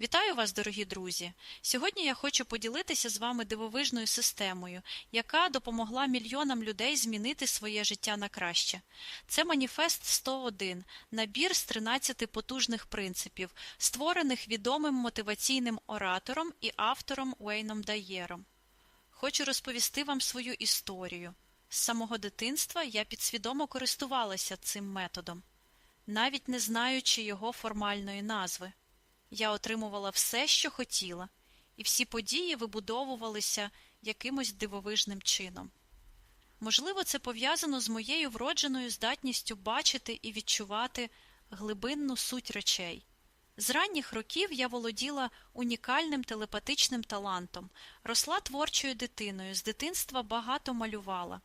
Вітаю вас, дорогі друзі! Сьогодні я хочу поділитися з вами дивовижною системою, яка допомогла мільйонам людей змінити своє життя на краще. Це маніфест 101, набір з 13 потужних принципів, створених відомим мотиваційним оратором і автором Уейном Дайєром. Хочу розповісти вам свою історію. З самого дитинства я підсвідомо користувалася цим методом, навіть не знаючи його формальної назви. Я отримувала все, що хотіла, і всі події вибудовувалися якимось дивовижним чином. Можливо, це пов'язано з моєю вродженою здатністю бачити і відчувати глибинну суть речей. З ранніх років я володіла унікальним телепатичним талантом, росла творчою дитиною, з дитинства багато малювала.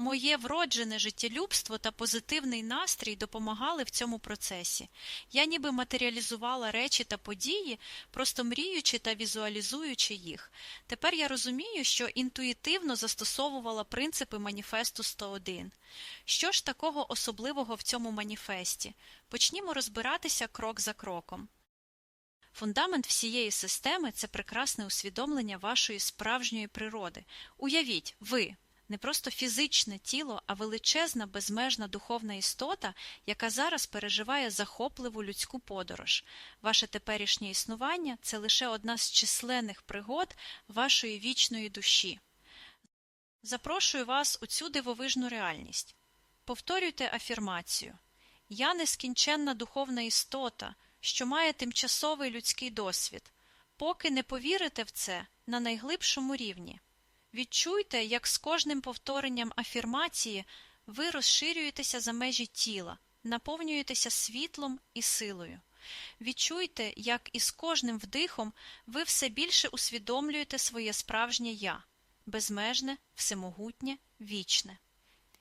Моє вроджене життєлюбство та позитивний настрій допомагали в цьому процесі. Я ніби матеріалізувала речі та події, просто мріючи та візуалізуючи їх. Тепер я розумію, що інтуїтивно застосовувала принципи маніфесту 101. Що ж такого особливого в цьому маніфесті? Почнімо розбиратися крок за кроком. Фундамент всієї системи це прекрасне усвідомлення вашої справжньої природи. Уявіть, ви не просто фізичне тіло, а величезна безмежна духовна істота, яка зараз переживає захопливу людську подорож. Ваше теперішнє існування це лише одна з численних пригод вашої вічної душі. Запрошую вас у цю дивовижну реальність. Повторюйте афірмацію Я нескінченна духовна істота, що має тимчасовий людський досвід. Поки не повірите в це на найглибшому рівні. Відчуйте, як з кожним повторенням афірмації ви розширюєтеся за межі тіла, наповнюєтеся світлом і силою. Відчуйте, як із кожним вдихом ви все більше усвідомлюєте своє справжнє я безмежне, всемогутнє, вічне.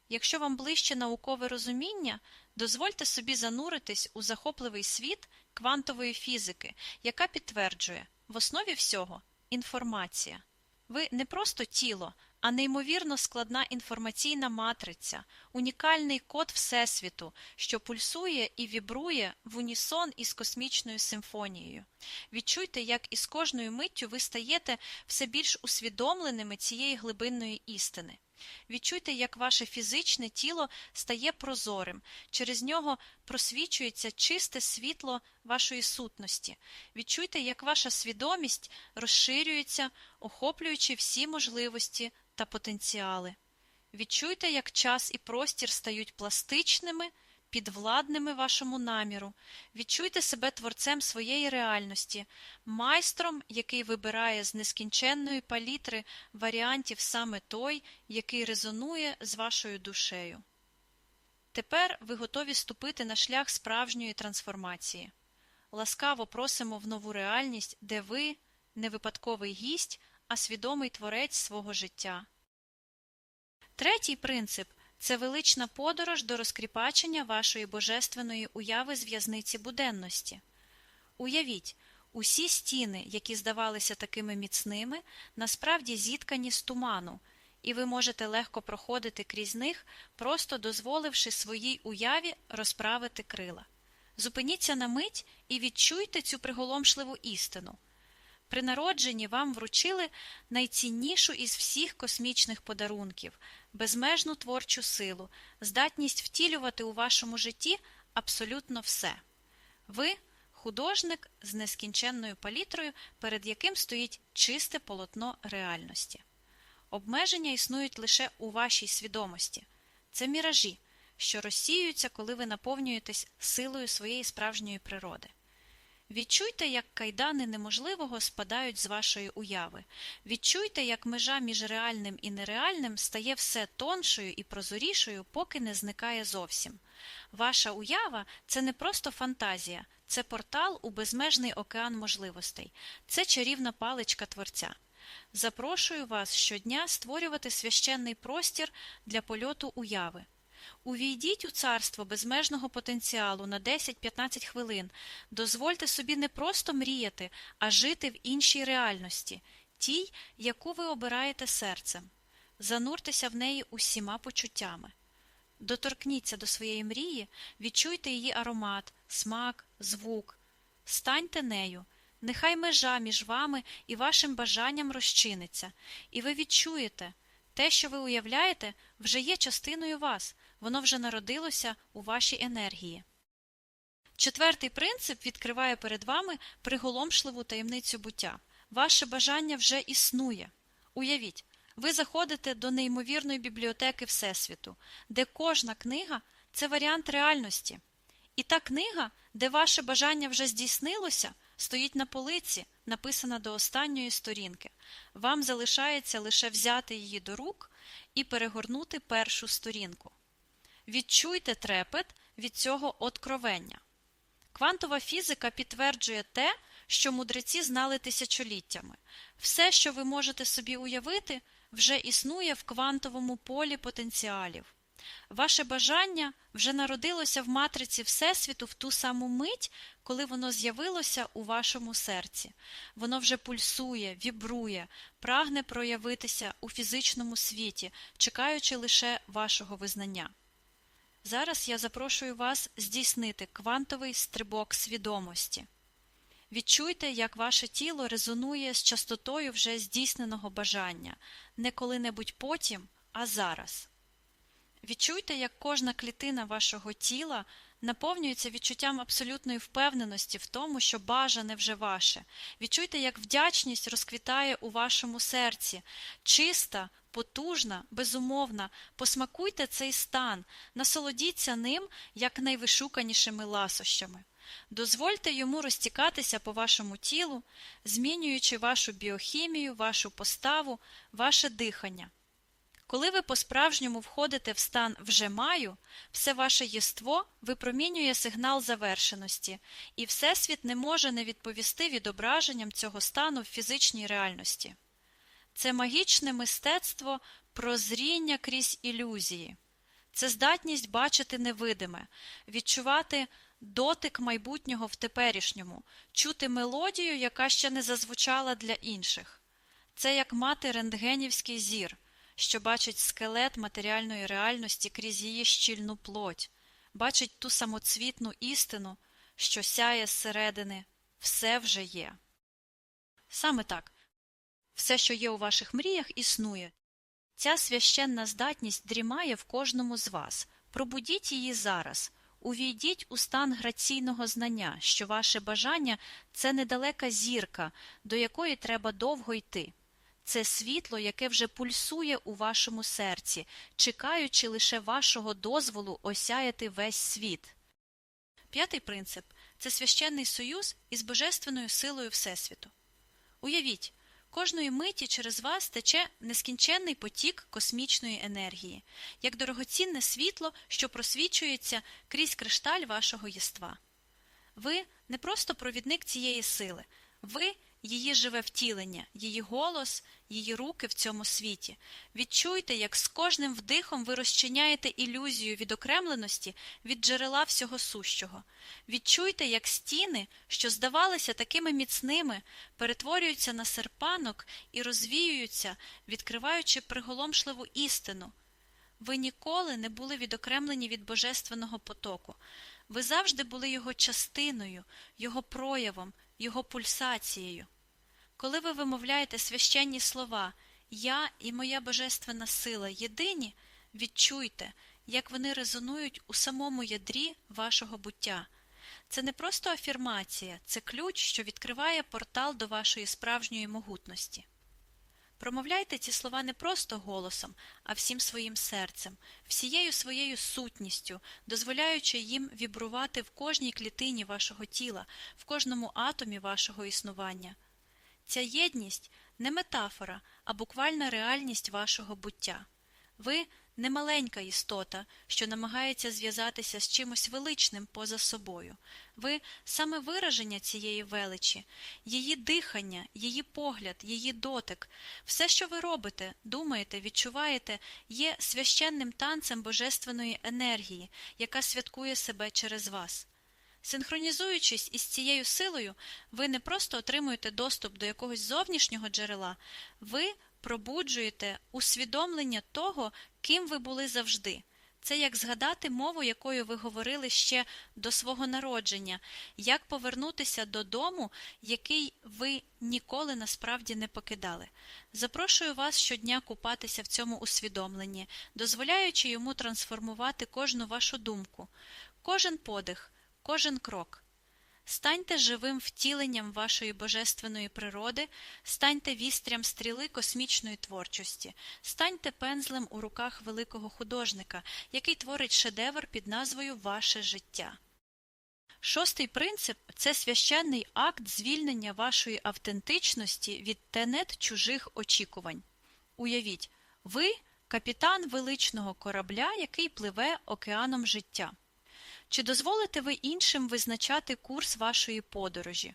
Якщо вам ближче наукове розуміння, дозвольте собі зануритись у захопливий світ квантової фізики, яка підтверджує в основі всього інформація. Ви не просто тіло, а неймовірно складна інформаційна матриця, унікальний код Всесвіту, що пульсує і вібрує в унісон із космічною симфонією. Відчуйте, як із кожною миттю ви стаєте все більш усвідомленими цієї глибинної істини. Відчуйте, як ваше фізичне тіло стає прозорим, через нього просвічується чисте світло вашої сутності. Відчуйте, як ваша свідомість розширюється, охоплюючи всі можливості та потенціали. Відчуйте, як час і простір стають пластичними підвладними вашому наміру, відчуйте себе творцем своєї реальності, майстром, який вибирає з нескінченної палітри варіантів саме той, який резонує з вашою душею. Тепер ви готові ступити на шлях справжньої трансформації. Ласкаво просимо в нову реальність, де ви не випадковий гість, а свідомий творець свого життя. Третій принцип це велична подорож до розкріпачення вашої божественної уяви з в'язниці буденності. Уявіть, усі стіни, які здавалися такими міцними, насправді зіткані з туману, і ви можете легко проходити крізь них, просто дозволивши своїй уяві розправити крила. Зупиніться на мить і відчуйте цю приголомшливу істину. При народженні вам вручили найціннішу із всіх космічних подарунків, безмежну творчу силу, здатність втілювати у вашому житті абсолютно все. Ви художник з нескінченною палітрою, перед яким стоїть чисте полотно реальності. Обмеження існують лише у вашій свідомості. Це міражі, що розсіюються, коли ви наповнюєтесь силою своєї справжньої природи. Відчуйте, як кайдани неможливого спадають з вашої уяви. Відчуйте, як межа між реальним і нереальним стає все тоншою і прозорішою, поки не зникає зовсім. Ваша уява це не просто фантазія, це портал у безмежний океан можливостей, це чарівна паличка творця. Запрошую вас щодня створювати священний простір для польоту уяви. Увійдіть у царство безмежного потенціалу на 10-15 хвилин, дозвольте собі не просто мріяти, а жити в іншій реальності, тій, яку ви обираєте серцем. Зануртеся в неї усіма почуттями. Доторкніться до своєї мрії, відчуйте її аромат, смак, звук, станьте нею, Нехай межа між вами і вашим бажанням розчиниться, і ви відчуєте те, що ви уявляєте, вже є частиною вас, воно вже народилося у вашій енергії. Четвертий принцип відкриває перед вами приголомшливу таємницю буття. Ваше бажання вже існує. Уявіть, ви заходите до неймовірної бібліотеки Всесвіту, де кожна книга це варіант реальності. І та книга, де ваше бажання вже здійснилося, стоїть на полиці, написана до останньої сторінки. Вам залишається лише взяти її до рук і перегорнути першу сторінку. Відчуйте трепет від цього откровення. Квантова фізика підтверджує те, що мудреці знали тисячоліттями. Все, що ви можете собі уявити, вже існує в квантовому полі потенціалів. Ваше бажання вже народилося в матриці Всесвіту в ту саму мить, коли воно з'явилося у вашому серці. Воно вже пульсує, вібрує, прагне проявитися у фізичному світі, чекаючи лише вашого визнання. Зараз я запрошую вас здійснити квантовий стрибок свідомості. Відчуйте, як ваше тіло резонує з частотою вже здійсненого бажання, не коли-небудь потім, а зараз. Відчуйте, як кожна клітина вашого тіла наповнюється відчуттям абсолютної впевненості в тому, що бажане вже ваше. Відчуйте, як вдячність розквітає у вашому серці, чиста, потужна, безумовна. Посмакуйте цей стан, насолодіться ним як найвишуканішими ласощами. Дозвольте йому розтікатися по вашому тілу, змінюючи вашу біохімію, вашу поставу, ваше дихання. Коли ви по-справжньому входите в стан вже маю, все ваше єство випромінює сигнал завершеності, і Всесвіт не може не відповісти відображенням цього стану в фізичній реальності. Це магічне мистецтво прозріння крізь ілюзії, це здатність бачити невидиме, відчувати дотик майбутнього в теперішньому, чути мелодію, яка ще не зазвучала для інших. Це як мати рентгенівський зір що бачить скелет матеріальної реальності крізь її щільну плоть, бачить ту самоцвітну істину, що сяє зсередини, все вже є. Саме так все, що є у ваших мріях, існує. Ця священна здатність дрімає в кожному з вас. Пробудіть її зараз, увійдіть у стан граційного знання, що ваше бажання це недалека зірка, до якої треба довго йти це світло, яке вже пульсує у вашому серці, чекаючи лише вашого дозволу осяяти весь світ. П'ятий принцип це священний союз із божественною силою Всесвіту. Уявіть, кожної миті через вас тече нескінченний потік космічної енергії, як дорогоцінне світло, що просвічується крізь кришталь вашого єства. Ви не просто провідник цієї сили, ви її живе втілення, її голос, її руки в цьому світі. Відчуйте, як з кожним вдихом ви розчиняєте ілюзію відокремленості від джерела всього сущого. Відчуйте, як стіни, що здавалися такими міцними, перетворюються на серпанок і розвіюються, відкриваючи приголомшливу істину. Ви ніколи не були відокремлені від божественного потоку. Ви завжди були його частиною, його проявом, його пульсацією. Коли ви вимовляєте священні слова Я і моя божественна сила єдині, відчуйте, як вони резонують у самому ядрі вашого буття. Це не просто афірмація, це ключ, що відкриває портал до вашої справжньої могутності. Промовляйте ці слова не просто голосом, а всім своїм серцем, всією своєю сутністю, дозволяючи їм вібрувати в кожній клітині вашого тіла, в кожному атомі вашого існування. Ця єдність не метафора, а буквальна реальність вашого буття. Ви не маленька істота, що намагається зв'язатися з чимось величним поза собою. Ви саме вираження цієї величі, її дихання, її погляд, її дотик, все, що ви робите, думаєте, відчуваєте, є священним танцем божественної енергії, яка святкує себе через вас. Синхронізуючись із цією силою, ви не просто отримуєте доступ до якогось зовнішнього джерела, ви пробуджуєте усвідомлення того, ким ви були завжди. Це як згадати мову, якою ви говорили ще до свого народження, як повернутися додому, який ви ніколи насправді не покидали. Запрошую вас щодня купатися в цьому усвідомленні, дозволяючи йому трансформувати кожну вашу думку, кожен подих, кожен крок. Станьте живим втіленням вашої божественної природи, станьте вістрям стріли космічної творчості, станьте пензлем у руках великого художника, який творить шедевр під назвою Ваше життя. Шостий принцип це священний акт звільнення вашої автентичності від тенет чужих очікувань. Уявіть, ви капітан величного корабля, який пливе океаном життя. Чи дозволите ви іншим визначати курс вашої подорожі?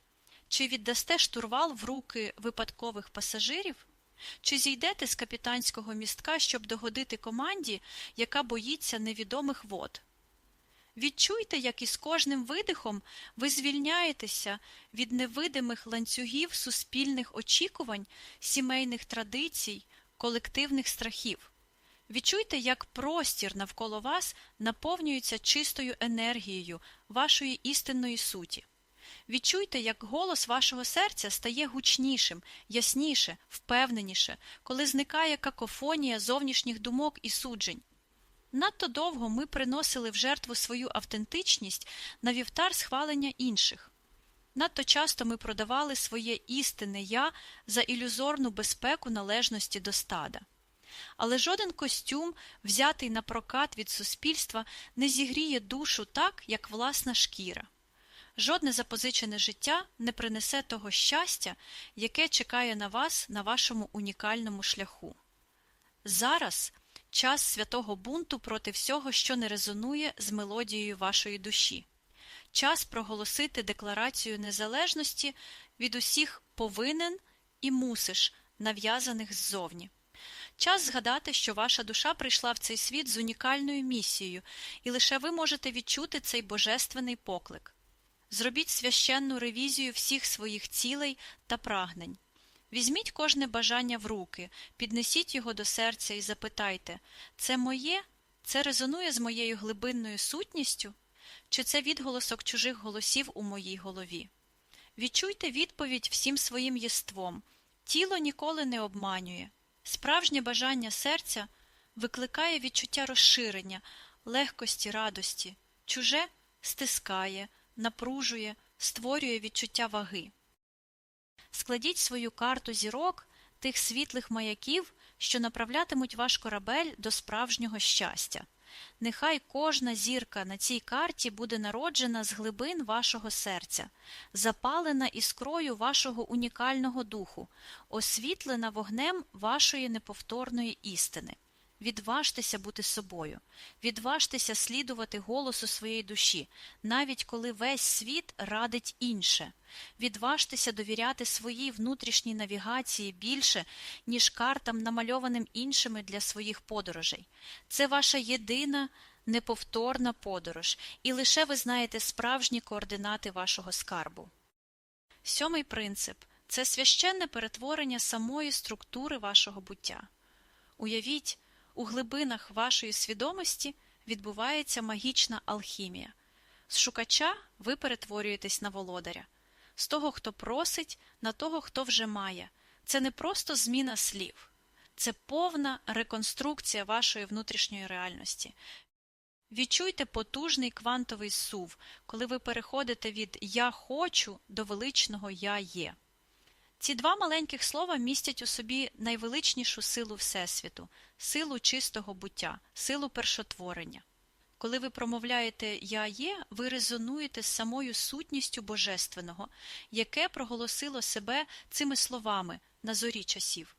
Чи віддасте штурвал в руки випадкових пасажирів? Чи зійдете з капітанського містка, щоб догодити команді, яка боїться невідомих вод? Відчуйте, як із кожним видихом ви звільняєтеся від невидимих ланцюгів суспільних очікувань, сімейних традицій, колективних страхів. Відчуйте, як простір навколо вас наповнюється чистою енергією вашої істинної суті. Відчуйте, як голос вашого серця стає гучнішим, ясніше, впевненіше, коли зникає какофонія зовнішніх думок і суджень. Надто довго ми приносили в жертву свою автентичність на вівтар схвалення інших. Надто часто ми продавали своє істинне я за ілюзорну безпеку належності до стада. Але жоден костюм, взятий на прокат від суспільства, не зігріє душу так, як власна шкіра. Жодне запозичене життя не принесе того щастя, яке чекає на вас на вашому унікальному шляху. Зараз час святого бунту проти всього, що не резонує з мелодією вашої душі, час проголосити декларацію незалежності від усіх повинен і мусиш, нав'язаних ззовні. Час згадати, що ваша душа прийшла в цей світ з унікальною місією, і лише ви можете відчути цей божественний поклик. Зробіть священну ревізію всіх своїх цілей та прагнень. Візьміть кожне бажання в руки, піднесіть його до серця і запитайте це моє? Це резонує з моєю глибинною сутністю? Чи це відголосок чужих голосів у моїй голові? Відчуйте відповідь всім своїм єством. Тіло ніколи не обманює. Справжнє бажання серця викликає відчуття розширення, легкості, радості, чуже стискає, напружує, створює відчуття ваги. Складіть свою карту зірок тих світлих маяків, що направлятимуть ваш корабель до справжнього щастя. Нехай кожна зірка на цій карті буде народжена з глибин вашого серця, запалена іскрою вашого унікального духу, освітлена вогнем вашої неповторної істини. Відважтеся бути собою, відважтеся слідувати голосу своєї душі, навіть коли весь світ радить інше. Відважтеся довіряти своїй внутрішній навігації більше, ніж картам, намальованим іншими для своїх подорожей. Це ваша єдина неповторна подорож, і лише ви знаєте справжні координати вашого скарбу. Сьомий принцип це священне перетворення самої структури вашого буття. Уявіть, у глибинах вашої свідомості відбувається магічна алхімія. З шукача ви перетворюєтесь на володаря, з того, хто просить, на того, хто вже має. Це не просто зміна слів, це повна реконструкція вашої внутрішньої реальності. Відчуйте потужний квантовий сув, коли ви переходите від Я хочу до величного Я є. Ці два маленьких слова містять у собі найвеличнішу силу Всесвіту, силу чистого буття, силу першотворення. Коли ви промовляєте Я є, ви резонуєте з самою сутністю Божественного, яке проголосило себе цими словами на зорі часів.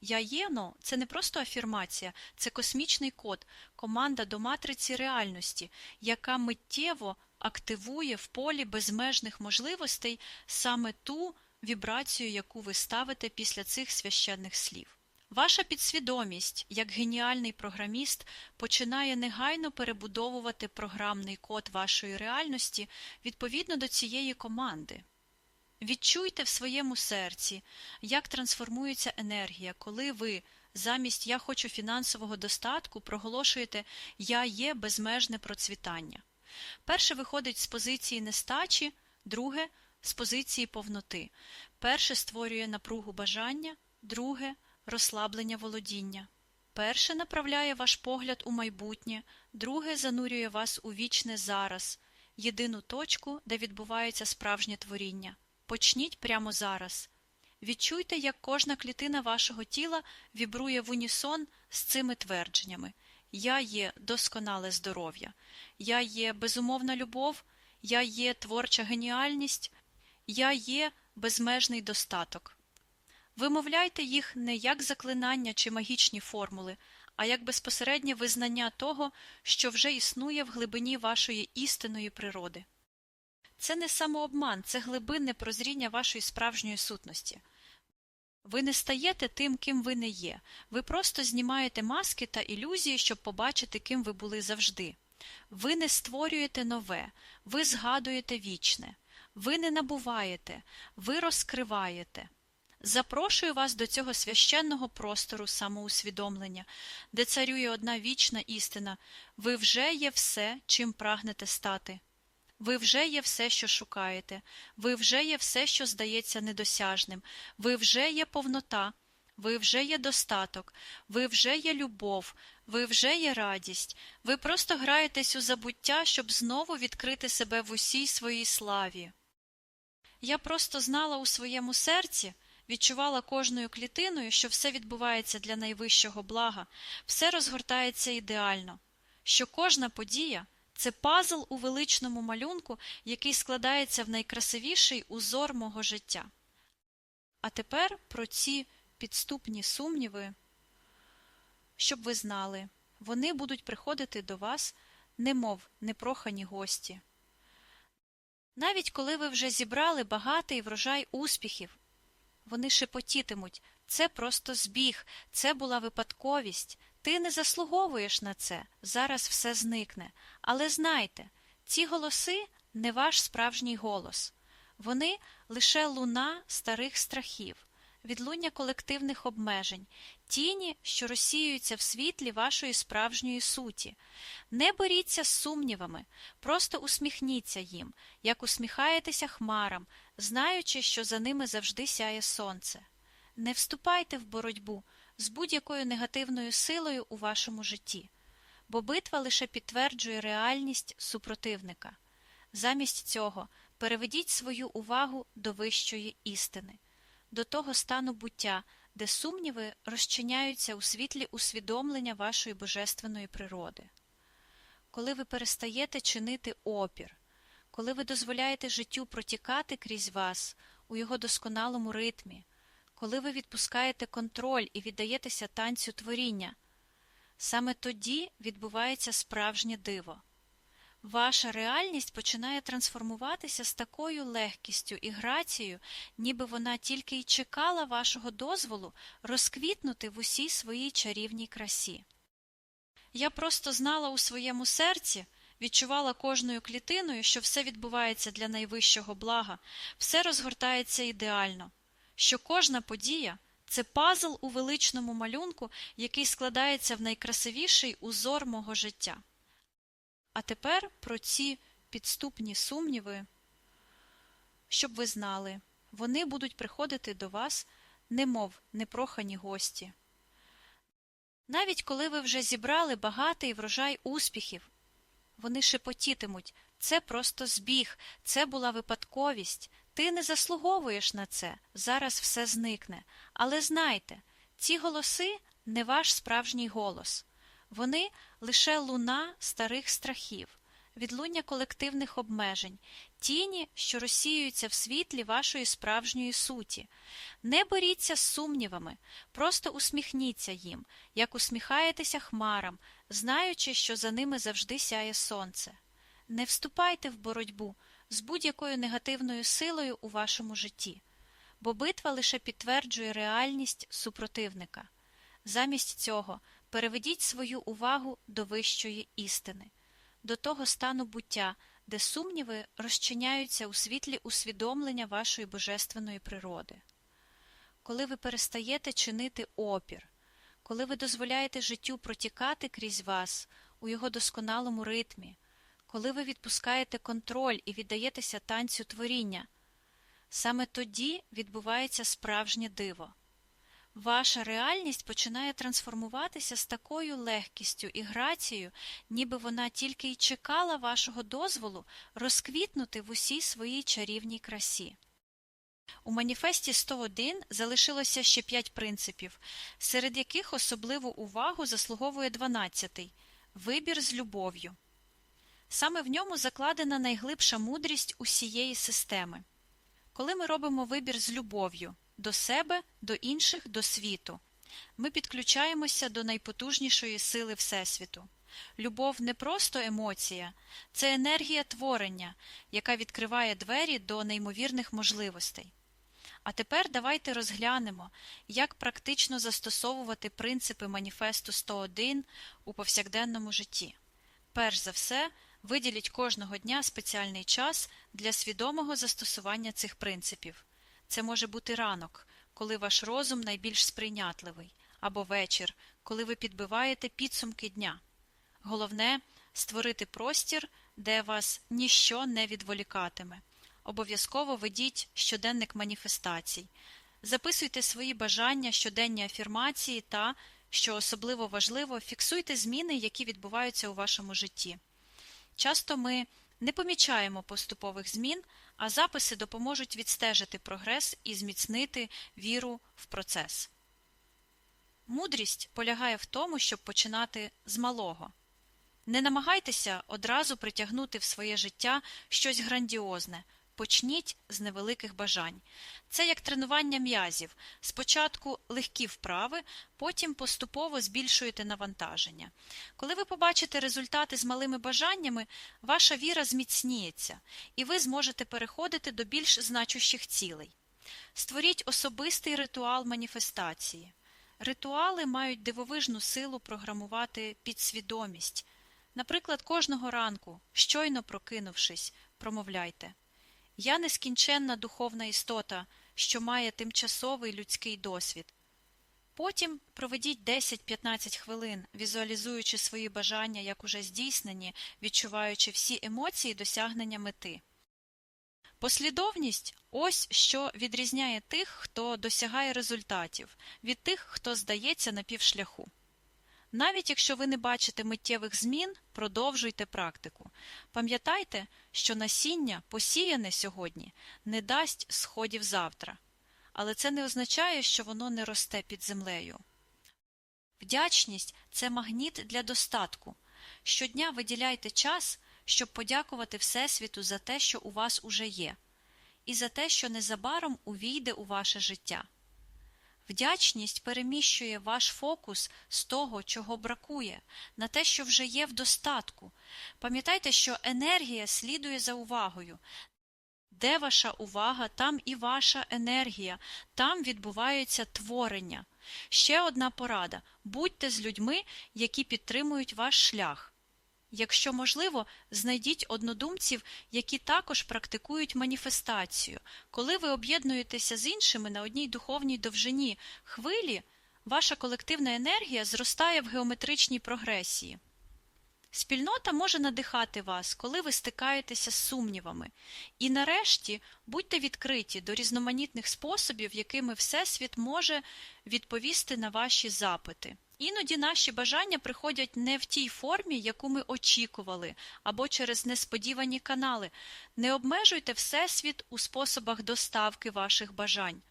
Я єно це не просто афірмація, це космічний код, команда до матриці реальності, яка миттєво активує в полі безмежних можливостей саме ту вібрацію, яку ви ставите після цих священних слів. Ваша підсвідомість, як геніальний програміст, починає негайно перебудовувати програмний код вашої реальності відповідно до цієї команди. Відчуйте в своєму серці, як трансформується енергія, коли ви замість я хочу фінансового достатку проголошуєте я є безмежне процвітання. Перше виходить з позиції нестачі, друге з позиції повноти. Перше створює напругу бажання, друге розслаблення володіння. Перше направляє ваш погляд у майбутнє, друге занурює вас у вічне зараз, єдину точку, де відбувається справжнє творіння. Почніть прямо зараз. Відчуйте, як кожна клітина вашого тіла вібрує в унісон з цими твердженнями. Я є досконале здоров'я, я є безумовна любов, я є творча геніальність, я є безмежний достаток. Вимовляйте їх не як заклинання чи магічні формули, а як безпосереднє визнання того, що вже існує в глибині вашої істинної природи. Це не самообман, це глибинне прозріння вашої справжньої сутності. Ви не стаєте тим, ким ви не є, ви просто знімаєте маски та ілюзії, щоб побачити, ким ви були завжди. Ви не створюєте нове, ви згадуєте вічне, ви не набуваєте, ви розкриваєте. Запрошую вас до цього священного простору самоусвідомлення, де царює одна вічна істина. Ви вже є все, чим прагнете стати. Ви вже є все, що шукаєте, ви вже є все, що здається недосяжним, ви вже є повнота, ви вже є достаток, ви вже є любов, ви вже є радість, ви просто граєтесь у забуття, щоб знову відкрити себе в усій своїй славі. Я просто знала у своєму серці, відчувала кожною клітиною, що все відбувається для найвищого блага, все розгортається ідеально, що кожна подія це пазл у величному малюнку, який складається в найкрасивіший узор мого життя. А тепер про ці підступні сумніви, щоб ви знали, вони будуть приходити до вас, немов непрохані гості. Навіть коли ви вже зібрали багатий врожай успіхів, вони шепотітимуть це просто збіг, це була випадковість, ти не заслуговуєш на це, зараз все зникне. Але знайте, ці голоси не ваш справжній голос, вони лише луна старих страхів, відлуння колективних обмежень, тіні, що розсіюються в світлі вашої справжньої суті. Не боріться з сумнівами, просто усміхніться їм, як усміхаєтеся хмарам, знаючи, що за ними завжди сяє сонце. Не вступайте в боротьбу з будь-якою негативною силою у вашому житті, бо битва лише підтверджує реальність супротивника. Замість цього переведіть свою увагу до вищої істини, до того стану буття, де сумніви розчиняються у світлі усвідомлення вашої божественної природи. Коли ви перестаєте чинити опір, коли ви дозволяєте життю протікати крізь вас у його досконалому ритмі, коли ви відпускаєте контроль і віддаєтеся танцю творіння, саме тоді відбувається справжнє диво. Ваша реальність починає трансформуватися з такою легкістю і грацією, ніби вона тільки й чекала вашого дозволу розквітнути в усій своїй чарівній красі. Я просто знала у своєму серці, відчувала кожною клітиною, що все відбувається для найвищого блага, все розгортається ідеально що кожна подія це пазл у величному малюнку, який складається в найкрасивіший узор мого життя. А тепер про ці підступні сумніви, щоб ви знали, вони будуть приходити до вас, немов непрохані гості. Навіть коли ви вже зібрали багатий врожай успіхів, вони шепотітимуть це просто збіг, це була випадковість, ти не заслуговуєш на це, зараз все зникне. Але знайте, ці голоси не ваш справжній голос, вони лише луна старих страхів, відлуння колективних обмежень, тіні, що розсіюються в світлі вашої справжньої суті. Не боріться з сумнівами, просто усміхніться їм, як усміхаєтеся хмарам, знаючи, що за ними завжди сяє сонце. Не вступайте в боротьбу з будь-якою негативною силою у вашому житті, бо битва лише підтверджує реальність супротивника. Замість цього переведіть свою увагу до вищої істини, до того стану буття, де сумніви розчиняються у світлі усвідомлення вашої божественної природи. Коли ви перестаєте чинити опір, коли ви дозволяєте життю протікати крізь вас у його досконалому ритмі, коли ви відпускаєте контроль і віддаєтеся танцю творіння, саме тоді відбувається справжнє диво. Ваша реальність починає трансформуватися з такою легкістю і грацією, ніби вона тільки й чекала вашого дозволу розквітнути в усій своїй чарівній красі. У маніфесті 101 залишилося ще п'ять принципів, серед яких особливу увагу заслуговує 12-й – вибір з любов'ю. Саме в ньому закладена найглибша мудрість усієї системи. Коли ми робимо вибір з любов'ю до себе, до інших, до світу, ми підключаємося до найпотужнішої сили Всесвіту. Любов не просто емоція, це енергія творення, яка відкриває двері до неймовірних можливостей. А тепер давайте розглянемо, як практично застосовувати принципи маніфесту 101 у повсякденному житті. Перш за все, виділіть кожного дня спеціальний час для свідомого застосування цих принципів. Це може бути ранок, коли ваш розум найбільш сприйнятливий, або вечір, коли ви підбиваєте підсумки дня. Головне створити простір, де вас ніщо не відволікатиме. Обов'язково ведіть щоденник маніфестацій, записуйте свої бажання, щоденні афірмації та, що особливо важливо, фіксуйте зміни, які відбуваються у вашому житті. Часто ми не помічаємо поступових змін, а записи допоможуть відстежити прогрес і зміцнити віру в процес. Мудрість полягає в тому, щоб починати з малого. Не намагайтеся одразу притягнути в своє життя щось грандіозне. Почніть з невеликих бажань. Це як тренування м'язів. Спочатку легкі вправи, потім поступово збільшуєте навантаження. Коли ви побачите результати з малими бажаннями, ваша віра зміцніється, і ви зможете переходити до більш значущих цілей. Створіть особистий ритуал маніфестації. Ритуали мають дивовижну силу програмувати підсвідомість. Наприклад, кожного ранку, щойно прокинувшись, промовляйте. Я нескінченна духовна істота, що має тимчасовий людський досвід. Потім проведіть 10-15 хвилин, візуалізуючи свої бажання як уже здійснені, відчуваючи всі емоції досягнення мети. Послідовність ось що відрізняє тих, хто досягає результатів, від тих, хто здається на півшляху. Навіть якщо ви не бачите миттєвих змін, продовжуйте практику. Пам'ятайте, що насіння, посіяне сьогодні, не дасть сходів завтра, але це не означає, що воно не росте під землею. Вдячність це магніт для достатку. Щодня виділяйте час, щоб подякувати Всесвіту за те, що у вас уже є, і за те, що незабаром увійде у ваше життя. Вдячність переміщує ваш фокус з того, чого бракує, на те, що вже є в достатку. Пам'ятайте, що енергія слідує за увагою. Де ваша увага, там і ваша енергія, там відбувається творення. Ще одна порада будьте з людьми, які підтримують ваш шлях. Якщо можливо, знайдіть однодумців, які також практикують маніфестацію. Коли ви об'єднуєтеся з іншими на одній духовній довжині хвилі, ваша колективна енергія зростає в геометричній прогресії. Спільнота може надихати вас, коли ви стикаєтеся з сумнівами. І нарешті будьте відкриті до різноманітних способів, якими Всесвіт може відповісти на ваші запити. Іноді наші бажання приходять не в тій формі, яку ми очікували, або через несподівані канали. Не обмежуйте Всесвіт у способах доставки ваших бажань.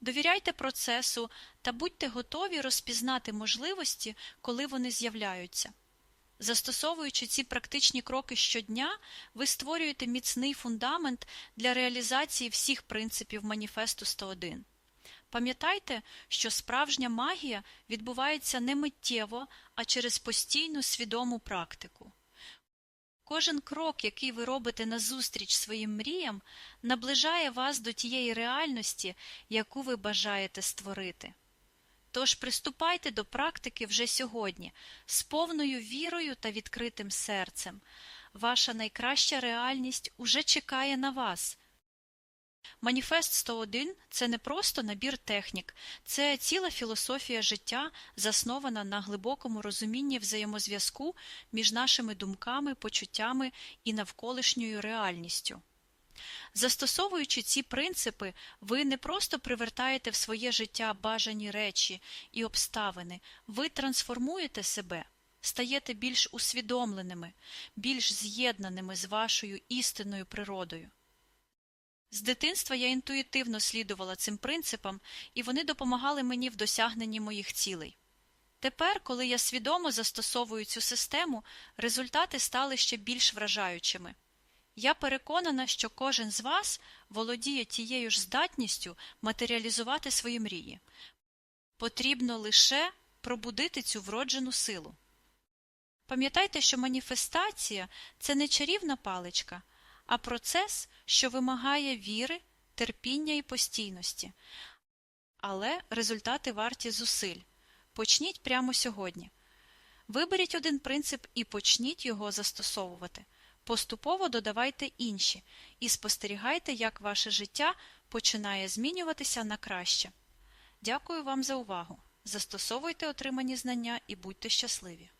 Довіряйте процесу та будьте готові розпізнати можливості, коли вони з'являються. Застосовуючи ці практичні кроки щодня, ви створюєте міцний фундамент для реалізації всіх принципів маніфесту 101. Пам'ятайте, що справжня магія відбувається не миттєво, а через постійну свідому практику. Кожен крок, який ви робите назустріч своїм мріям, наближає вас до тієї реальності, яку ви бажаєте створити. Тож приступайте до практики вже сьогодні з повною вірою та відкритим серцем. Ваша найкраща реальність уже чекає на вас. Маніфест 101 – це не просто набір технік, це ціла філософія життя, заснована на глибокому розумінні взаємозв'язку між нашими думками, почуттями і навколишньою реальністю. Застосовуючи ці принципи, ви не просто привертаєте в своє життя бажані речі і обставини, ви трансформуєте себе, стаєте більш усвідомленими, більш з'єднаними з вашою істинною природою. З дитинства я інтуїтивно слідувала цим принципам, і вони допомагали мені в досягненні моїх цілей. Тепер, коли я свідомо застосовую цю систему, результати стали ще більш вражаючими. Я переконана, що кожен з вас володіє тією ж здатністю матеріалізувати свої мрії. Потрібно лише пробудити цю вроджену силу. Пам'ятайте, що маніфестація це не чарівна паличка, а процес, що вимагає віри, терпіння і постійності. Але результати варті зусиль. Почніть прямо сьогодні. Виберіть один принцип і почніть його застосовувати. Поступово додавайте інші і спостерігайте, як ваше життя починає змінюватися на краще. Дякую вам за увагу. Застосовуйте отримані знання і будьте щасливі!